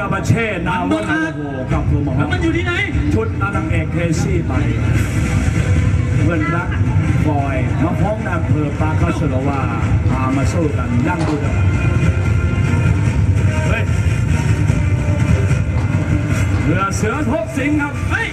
นาบาเช่นาวนาโหกับครูหมอลวมันอยู่ที่ไหน ชุดนางเอกเคซี่ไปเพื่อนรักบอยมาพ้องนางเพอร์ปาคาสโลว่าพามาสู้กันยั่งดูดันเฮ้ยเรือเสือทบสิงครับเฮ้ย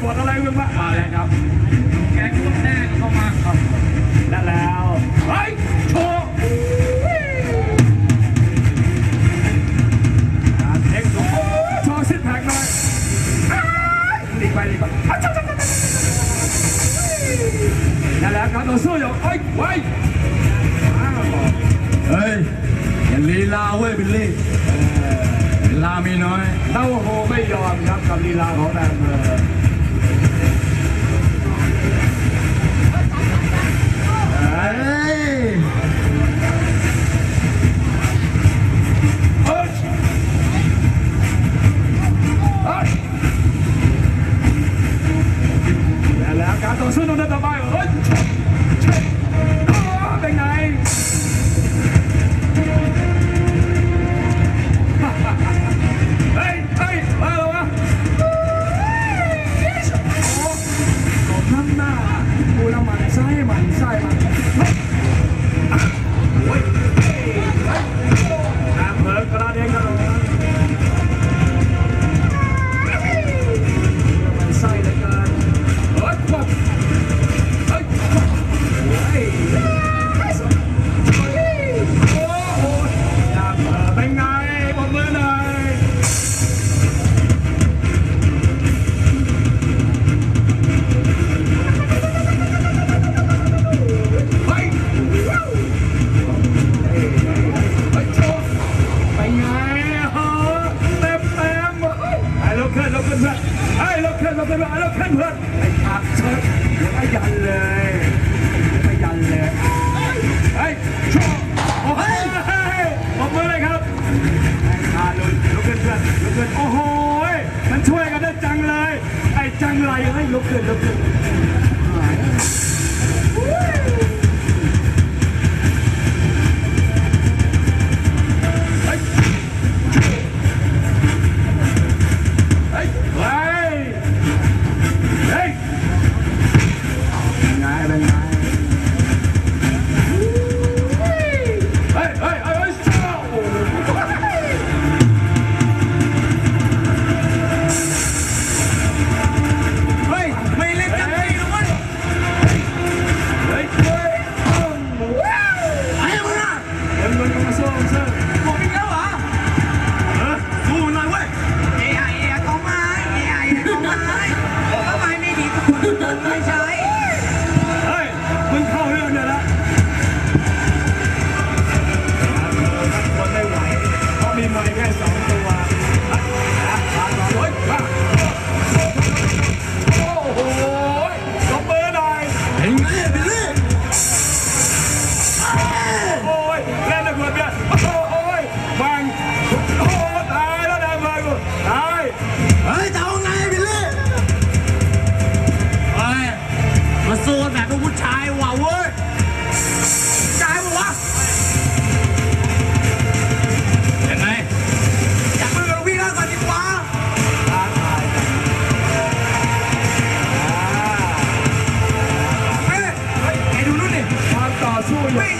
หมดอะไรไม่ว่ามาแล้วครับ แกงลูงแน่เข้ามาครับและแล้วไอ้โชว์เอ็กซ์โอชว์ซิทแพคหน่อยรีไปรีไปและแล้วครับต่อสู้อย่างไอ้ไว้เฮ้ยอย่าลีลาเว้ยบิลลี่ลีลามีน้อยเต้าโหไม่ยอมครับกับลีลาของแายอำ Yeah. Bye. 我 们 Wait.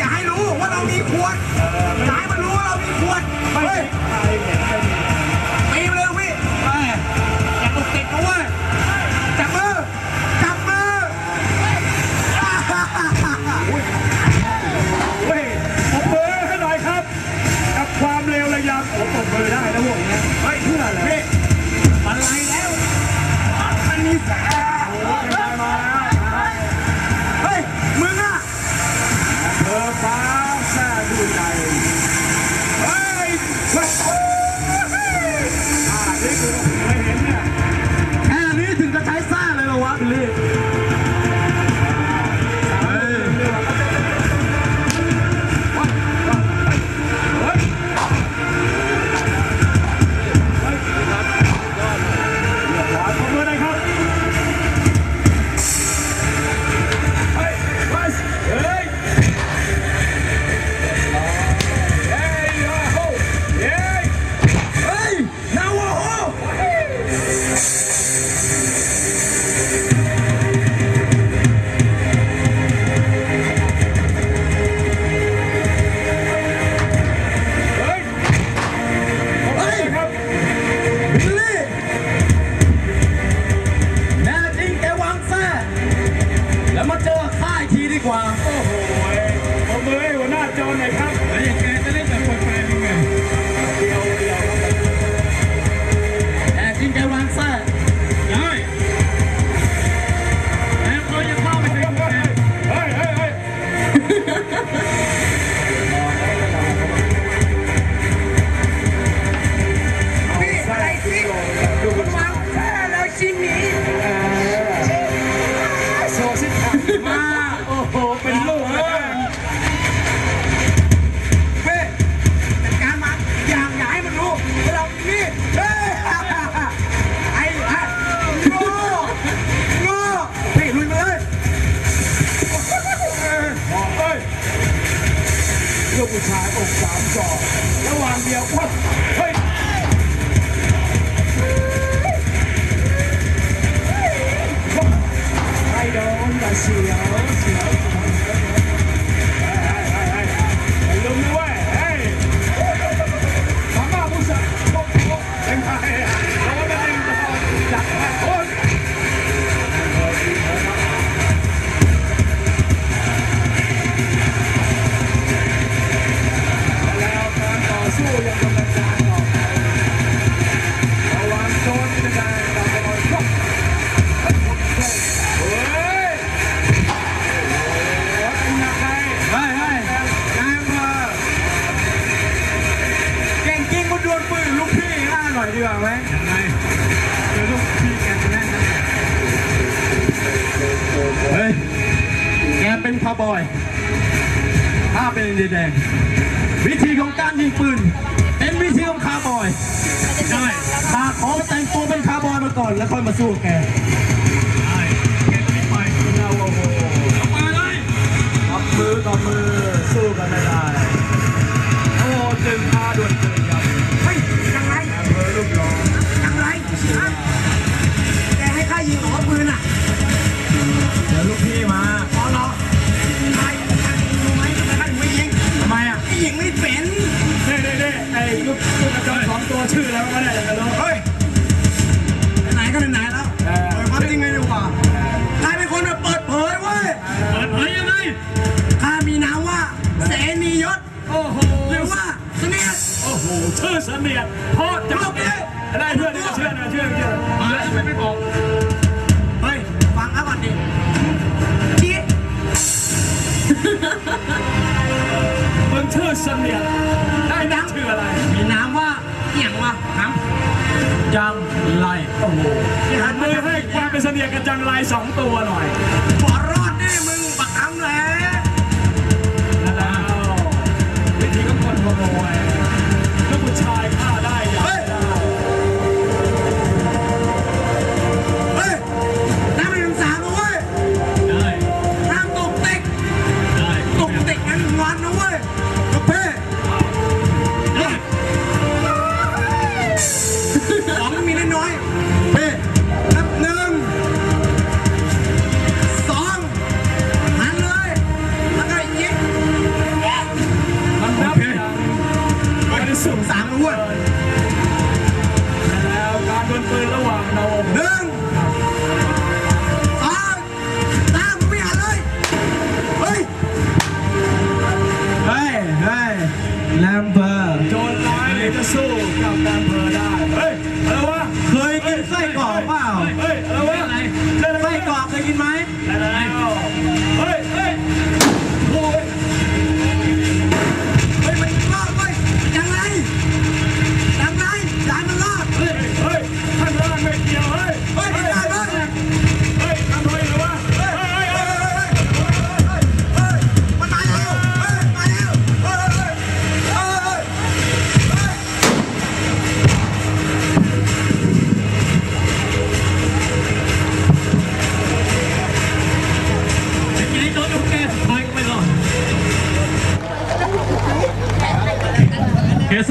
ซิทามาโอ้โห เป็นลูกนะเฮ้ยจัดการมันอย่างอย่าให้มันรู้ว่าเรานี่เฮ้ยไอ้ไอ้โง่โง่พี่ลุยมาเลยเฮ้ยลูกผู้ชายอกสามศอระหว่างเดียววัดาวบอยข้าเป็นอินเดียแดง วิธีของการยิงปืน เป็นวิธีของคาวบอยได้ข้าขอแต่งตัวเป็นคาวบอยมาก่อนแล้วค่อยมาสู้กับแกได้แกจะไม่ไปเราโอ้โหเอามาเลยทำมือต่อมือสู้กันไม่ได้ ชื่อเสนียดพ่อจับได้เพื่อนนี่ก็เชื่อนะเชื่อเชื่อมาแล้วทำไมไม่บอกเฮ้ยฟังข้าก่อนดิชี้มึงชื่อเสนียดได้นักชื่ออะไร มีนามว่าเอียงวะครับจังไรโอ้โหหันมือให้ความเป็นเสนียดกับจังไรสองตัวหน่อยบ่รอดแน่มึงบักคำแหละแล้ววิธีของคนขโมยลูกผู้ชายฆ่าได้อย่าง เฮ้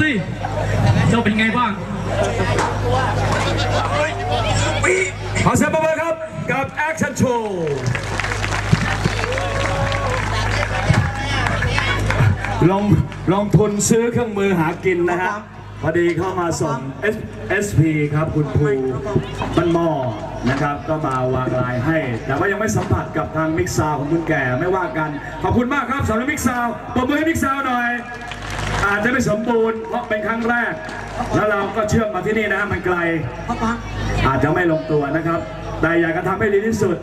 ซี่ เจ้าเป็นไงบ้างขอเสียงปรบมือครับ กับแอคชั่นโชว์ลงลงทุนซื้อเครื่องมือหากินนะฮะพอดีเข้ามาส่ง S SP ครับคุณภูบ้านหม้อนะครับ ก็มาวางลายให้ แต่ว่ายังไม่สัมผัสกับทางมิกซาวของคุณแก่ไม่ว่ากัน ขอบคุณมากครับสำหรับมิกซาวปรบมือให้มิกซาวหน่อย อาจจะไม่สมบูรณ์เพราะเป็นครั้งแรก แล้วเราก็เชื่อมมาที่นี่นะฮะมันไกลพ่อปังอาจจะไม่ลงตัวนะครับ แต่อยากจะทำให้ดีที่สุด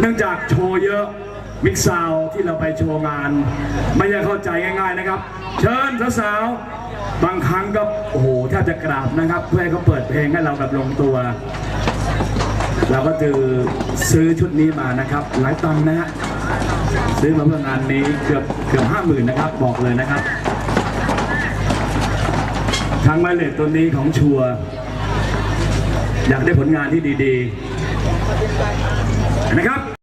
เนื่องจากโชว์เยอะมิกซาวที่เราไปโชว์งาน ไม่ใช่เข้าใจง่าย ๆนะครับ เชิญสาวๆบางครั้งก็โอ้โหแทบจะกราบนะครับ เพื่อให้เขาเปิดเพลงให้เราแบบลงตัว เราก็จือซื้อชุดนี้มานะครับ หลายตังค์นะฮะซื้อมาเพื่องานนี้เกือบเกือบห้าหมื่นนะครับ บอกเลยนะครับ ทางไมเลสตัวนี้ของชัว อยากได้ผลงานที่ดีๆ